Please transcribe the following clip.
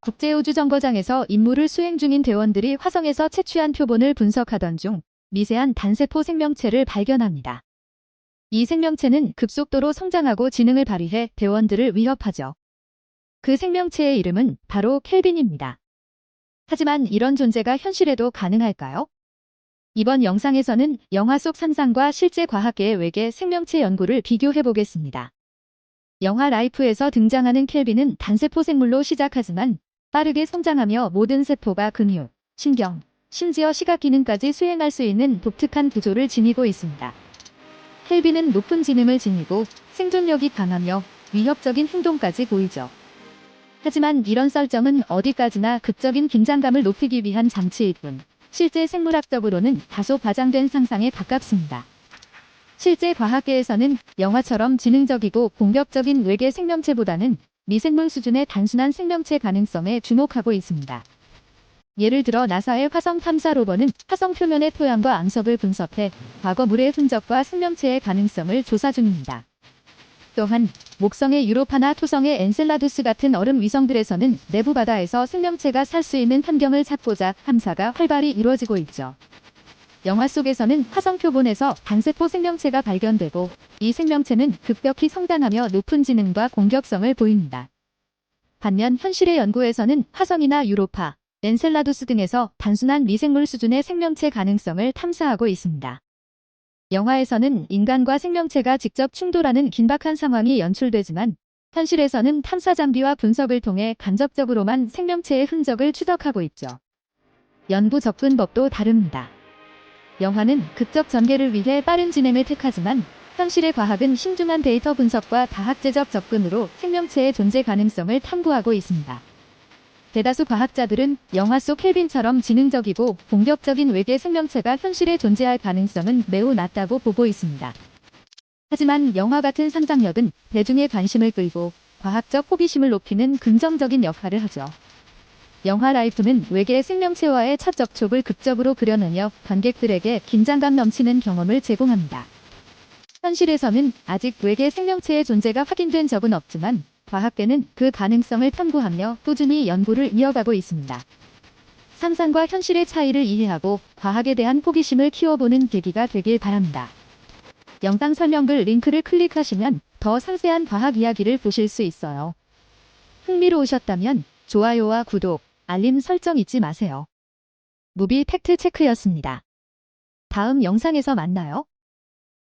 국제우주정거장에서 임무를 수행 중인 대원들이 화성에서 채취한 표본을 분석하던 중 미세한 단세포 생명체를 발견합니다. 이 생명체는 급속도로 성장하고 지능을 발휘해 대원들을 위협하죠. 그 생명체의 이름은 바로 켈빈입니다. 하지만 이런 존재가 현실에도 가능할까요? 이번 영상에서는 영화 속 상상과 실제 과학계의 외계 생명체 연구를 비교해 보겠습니다. 영화 라이프에서 등장하는 켈빈은 단세포 생물로 시작하지만 빠르게 성장하며 모든 세포가 근육, 신경, 심지어 시각 기능까지 수행할 수 있는 독특한 구조를 지니고 있습니다. 켈빈은 높은 지능을 지니고 생존력이 강하며 위협적인 행동까지 보이죠. 하지만 이런 설정은 어디까지나 극적인 긴장감을 높이기 위한 장치일 뿐 실제 생물학적으로는 다소 과장된 상상에 가깝습니다. 실제 과학계에서는 영화처럼 지능적이고 공격적인 외계 생명체보다는 미생물 수준의 단순한 생명체 가능성에 주목하고 있습니다. 예를 들어 나사의 화성 탐사 로버는 화성 표면의 토양과 암석을 분석해 과거 물의 흔적과 생명체의 가능성을 조사 중입니다. 또한 목성의 유로파나 토성의 엔셀라두스 같은 얼음 위성들에서는 내부 바다에서 생명체가 살 수 있는 환경을 찾고자 탐사가 활발히 이루어지고 있죠. 영화 속에서는 화성 표본에서 단세포 생명체가 발견되고 이 생명체는 급격히 성장하며 높은 지능과 공격성을 보입니다. 반면 현실의 연구에서는 화성이나 유로파, 엔셀라두스 등에서 단순한 미생물 수준의 생명체 가능성을 탐사하고 있습니다. 영화에서는 인간과 생명체가 직접 충돌하는 긴박한 상황이 연출되지만 현실에서는 탐사 장비와 분석을 통해 간접적으로만 생명체의 흔적을 추적하고 있죠. 연구 접근법도 다릅니다. 영화는 극적 전개를 위해 빠른 진행을 택하지만 현실의 과학은 신중한 데이터 분석과 다학제적 접근으로 생명체의 존재 가능성을 탐구하고 있습니다. 대다수 과학자들은 영화 속 켈빈처럼 지능적이고 공격적인 외계 생명체가 현실에 존재할 가능성은 매우 낮다고 보고 있습니다. 하지만 영화 같은 상상력은 대중의 관심을 끌고 과학적 호기심을 높이는 긍정적인 역할을 하죠. 영화 라이프는 외계 생명체와의 첫 접촉을 극적으로 그려내며 관객들에게 긴장감 넘치는 경험을 제공합니다. 현실에서는 아직 외계 생명체의 존재가 확인된 적은 없지만 과학계는 그 가능성을 탐구하며 꾸준히 연구를 이어가고 있습니다. 상상과 현실의 차이를 이해하고 과학에 대한 호기심을 키워보는 계기가 되길 바랍니다. 영상 설명글 링크를 클릭하시면 더 상세한 과학 이야기를 보실 수 있어요. 흥미로우셨다면 좋아요와 구독, 알림 설정 잊지 마세요. 무비 팩트 체크였습니다. 다음 영상에서 만나요.